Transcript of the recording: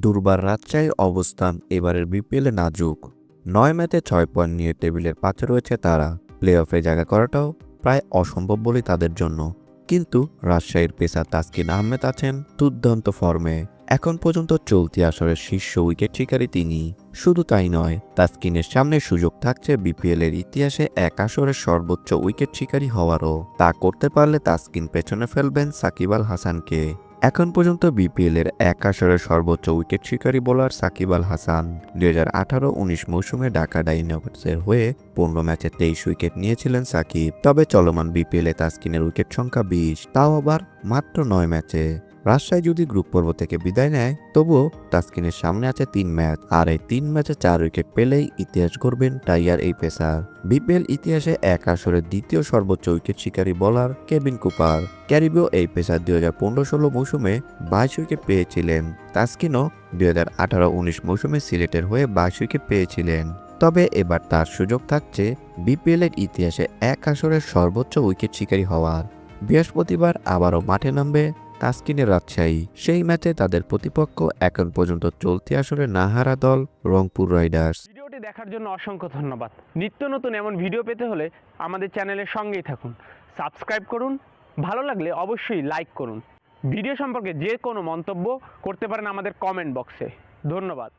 দুর্বার রাজশাহীর অবস্থান এবারের বিপিএলে নাজুক। নয় ম্যাচে ছয় পয়েন্ট নিয়ে টেবিলের পাশে রয়েছে তারা। প্লে অফে জায়গা করাটাও প্রায় অসম্ভব বলেই তাদের জন্য। কিন্তু রাজশাহীর পেশা তাসকিন আহমেদ আছেন দুর্দান্ত ফর্মে। এখন পর্যন্ত চলতি আসরের শীর্ষ উইকেট শিকারী তিনি। শুধু তাই নয়, তাসকিনের সামনে সুযোগ থাকছে বিপিএল এর ইতিহাসে এক আসরের সর্বোচ্চ উইকেট শিকারী হওয়ারও। তা করতে পারলে তাসকিন পেছনে ফেলবেন সাকিব আল হাসানকে। এখন পর্যন্ত বিপিএল এর এক আসরের সর্বোচ্চ উইকেট শিকারী বোলার সাকিব আল হাসান দুই হাজার আঠারো উনিশ মৌসুমে ঢাকা ডাইনোসের হয়ে পনেরো ম্যাচে তেইশ উইকেট নিয়েছিলেন সাকিব। তবে চলমান বিপিএল এ তাসকিনের উইকেট সংখ্যা বিশ, তাও আবার মাত্র নয় ম্যাচে। রাজশাহী যদি গ্রুপ পর্ব থেকে বিদায় নেয়, তবুও তাসকিনের সামনে আছে তিন ম্যাচ, আর এই তিন ম্যাচে চার উইকেট পেলেই ইতিহাস গড়বেন টাইয়ার এই পেসার। বিপিএল ইতিহাসে এক আসরের দ্বিতীয় সর্বোচ্চ উইকেট শিকারী বলার কেভিন কুপার। ক্যারিবিও এই পেসার দুই হাজার পনেরো ষোলো মৌসুমে বাইশ উইকেট পেয়েছিলেন। তাসকিনও দুই হাজার আঠারো উনিশ মৌসুমে সিলেটের হয়ে বাইশ উইকেট পেয়েছিলেন। তবে এবার তার সুযোগ থাকছে বিপিএল এর ইতিহাসে এক আসরের সর্বোচ্চ উইকেট শিকারী হওয়ার। বৃহস্পতিবার আবারও মাঠে নামবে তাসকিনের রাজশাহী। সেই ম্যাচে তাদের প্রতিপক্ষ এখন পর্যন্ত চলতি আসরে নাহারা দল, রংপুর রাইডার্স। ভিডিওটি দেখার জন্য অসংখ্য ধন্যবাদ। নিত্য নতুন এমন ভিডিও পেতে হলে আমাদের চ্যানেলের সঙ্গেই থাকুন। সাবস্ক্রাইব করুন, ভালো লাগলে অবশ্যই লাইক করুন। ভিডিও সম্পর্কে যে কোনো মন্তব্য করতে পারেন আমাদের কমেন্ট বক্সে। ধন্যবাদ।